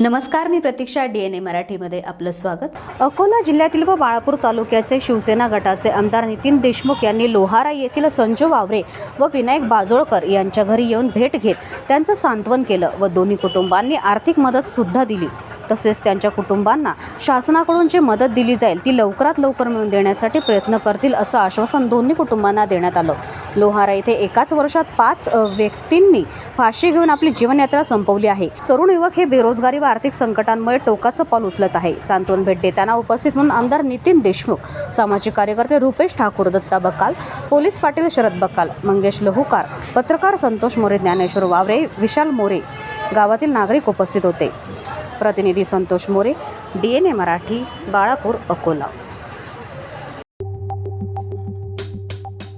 नमस्कार मी प्रतीक्षा D N ए मराठीमध्ये आपलं स्वागत. अकोला जिल्ह्यातील व बाळापूर तालुक्याचे शिवसेना गटाचे आमदार नितीन देशमुख यांनी लोहारा येथील संजू वावरे व विनायक बाजोळकर यांच्या घरी येऊन भेट घेत त्यांचं सांत्वन केलं व दोन्ही कुटुंबांनी आर्थिक मदतसुद्धा दिली. तसेच त्यांच्या कुटुंबांना शासनाकडून जी मदत दिली जाईल ती लवकरात लवकर मिळवून देण्यासाठी प्रयत्न करतील असं आश्वासन दोन्ही कुटुंबांना देण्यात आलं. लोहारा येथे एकाच वर्षात पाच व्यक्तींनी फाशी घेऊन आपली जीवनयात्रा संपवली आहे. तरुण युवक हे बेरोजगारी व आर्थिक संकटांमुळे टोकाचं पाऊल उचलत आहे. सांत्वन भेट देताना उपस्थित म्हणून आमदार नितीन देशमुख सामाजिक कार्यकर्ते रुपेश ठाकूर दत्ता बक्काल पोलीस पाटील शरद बक्काल मंगेश लहुकार पत्रकार संतोष मोरे ज्ञानेश्वर वावरे विशाल मोरे गावातील नागरिक उपस्थित होते. प्रतिनिधी Santosh More D N A Marathi Balapur Akola.